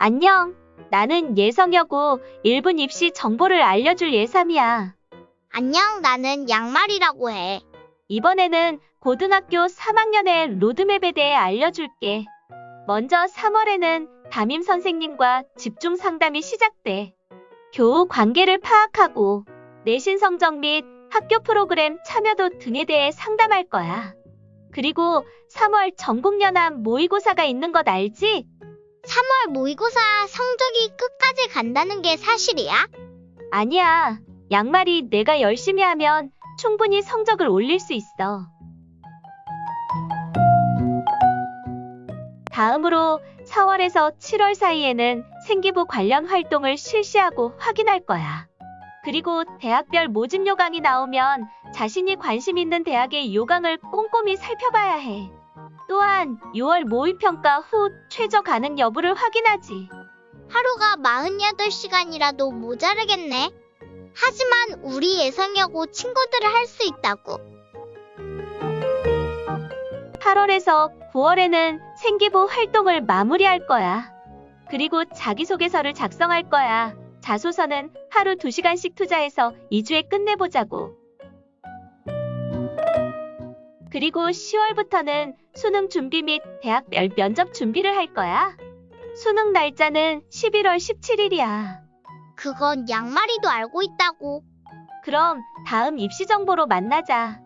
안녕. 나는 예성여고 1분 입시 정보를 알려줄 예삼이야. 안녕, 나는 양말이라고 해. 이번에는 고등학교 3학년의 로드맵에 대해 알려줄게. 먼저 3월에는 담임 선생님과 집중 상담이 시작돼. 교우 관계를 파악하고 내신 성적 및 학교 프로그램 참여도 등에 대해 상담할 거야. 그리고 3월 전국연합 모의고사가 있는 것 알지? 3월 모의고사 성적이 끝까지 간다는 게 사실이야? 아니야. 양말이 내가 열심히 하면 충분히 성적을 올릴 수 있어. 다음으로 4월에서 7월 사이에는 생기부 관련 활동을 실시하고 확인할 거야. 그리고 대학별 모집 요강이 나오면 자신이 관심 있는 대학의 요강을 꼼꼼히 살펴봐야 해. 또한 6월 모의평가 후 최저 가능 여부를 확인하지. 하루가 48시간이라도 모자르겠네. 하지만 우리 예상여고 친구들을 할 수 있다고. 8월에서 9월에는 생기부 활동을 마무리할 거야. 그리고 자기소개서를 작성할 거야. 자소서는 하루 2시간씩 투자해서 2주에 끝내보자고. 그리고 10월부터는 수능 준비 및 대학별 면접 준비를 할 거야. 수능 날짜는 11월 17일이야. 그건 양말이도 알고 있다고. 그럼 다음 입시 정보로 만나자.